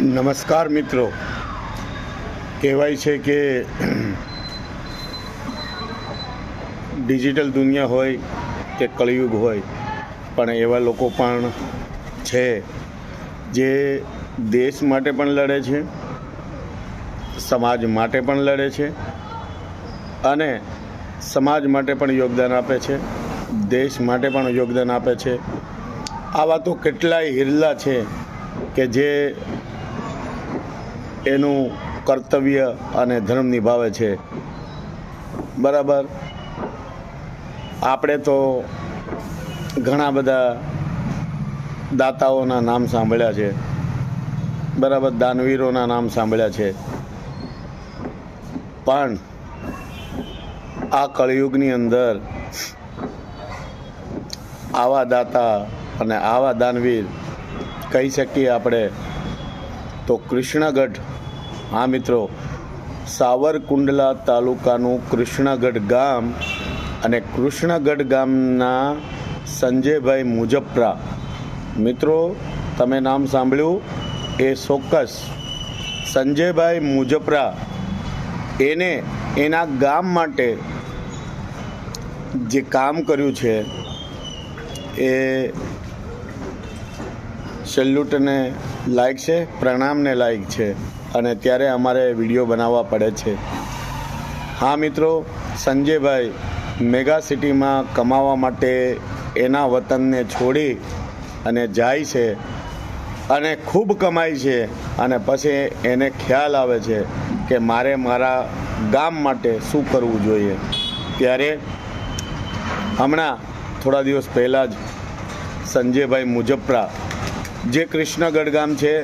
નમસ્કાર મિત્રો. કહેવાય છે કે ડિજિટલ દુનિયા હોય કે કળિયુગ હોય, પણ એવા લોકો પણ છે જે દેશ માટે પણ લડે છે, સમાજ માટે પણ લડે છે, અને સમાજ માટે પણ યોગદાન આપે છે, દેશ માટે પણ યોગદાન આપે છે. આવા તો કેટલાય હિરલા છે કે જે એનું કર્તવ્ય અને ધર્મ નિભાવે છે. બરાબર? આપણે તો ઘણા બધા દાતાઓના નામ સાંભળ્યા છે. બરાબર? દાનવીરોના નામ સાંભળ્યા છે. પણ આ કળિયુગની અંદર આવા દાતા અને આવા દાનવીર કહી શકીએ આપણે તો કૃષ્ણગઢ. હા, મિત્રો. સાવરકુંડલા તાલુકાનું કૃષ્ણગઢ ગામ અને કૃષ્ણગઢ ગામના સંજયભાઈ મુજપ્રા મિત્રો, તમે નામ સાંભળ્યું? એ ચોક્કસ. સંજયભાઈ મુજપરા એને, એના ગામ માટે જે કામ કર્યું છે, એ સેલ્યુટને લાયક છે, પ્રણામને લાયક છે અને ત્યારે અમારે વીડિયો બનાવવા પડે છે. હા મિત્રો, સંજયભાઈ મેગા સિટીમાં કમાવા માટે એના વતનને છોડી અને જાય છે અને ખૂબ કમાય છે અને પછી એને ખ્યાલ આવે છે કે મારે મારા ગામ માટે શું કરવું જોઈએ. ત્યારે હમણાં થોડા દિવસ પહેલાં જ સંજયભાઈ મુજપ્રા જે કૃષ્ણગઢ ગામ છે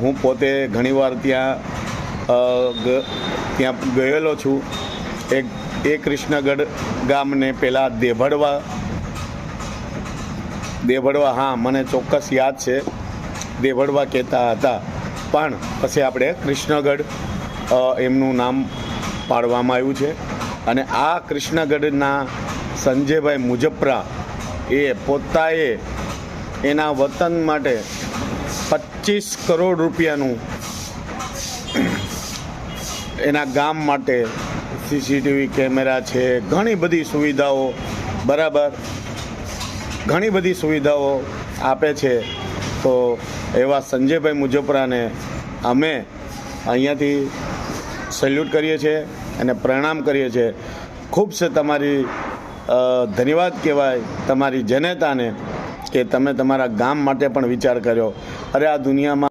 હું પોતે ઘણીવાર ત્યાં ત્યાં ગયેલો છું. એક એ કૃષ્ણગઢ ગામને પહેલાં દેભડવા દેભડવા, હા, મને ચોક્કસ યાદ છે. દેભડવા કહેતા હતા. પણ પછી આપણે કૃષ્ણગઢ એમનું નામ પાડવામાં આવ્યું છે. અને આ કૃષ્ણગઢના સંજયભાઈ મુજપ્રા એ પોતાએ એના વતન માટે પચીસ કરોડ રૂપિયાનું એના ગામ માટે સીસીટીવી કેમેરા છે, ઘણી બધી સુવિધાઓ બરાબર, ઘણી બધી સુવિધાઓ આપે છે. તો એવા સંજયભાઈ મુજપરાને અમે અહીંયાથી સેલ્યુટ કરીએ છીએ અને પ્રણામ કરીએ છીએ. ખૂબ છે તમારી ધન્યવાદ કહેવાય તમારી જનતાને. કે તમે તમારા ગામ માટે પણ વિચાર કર્યો. અરે આ દુનિયામાં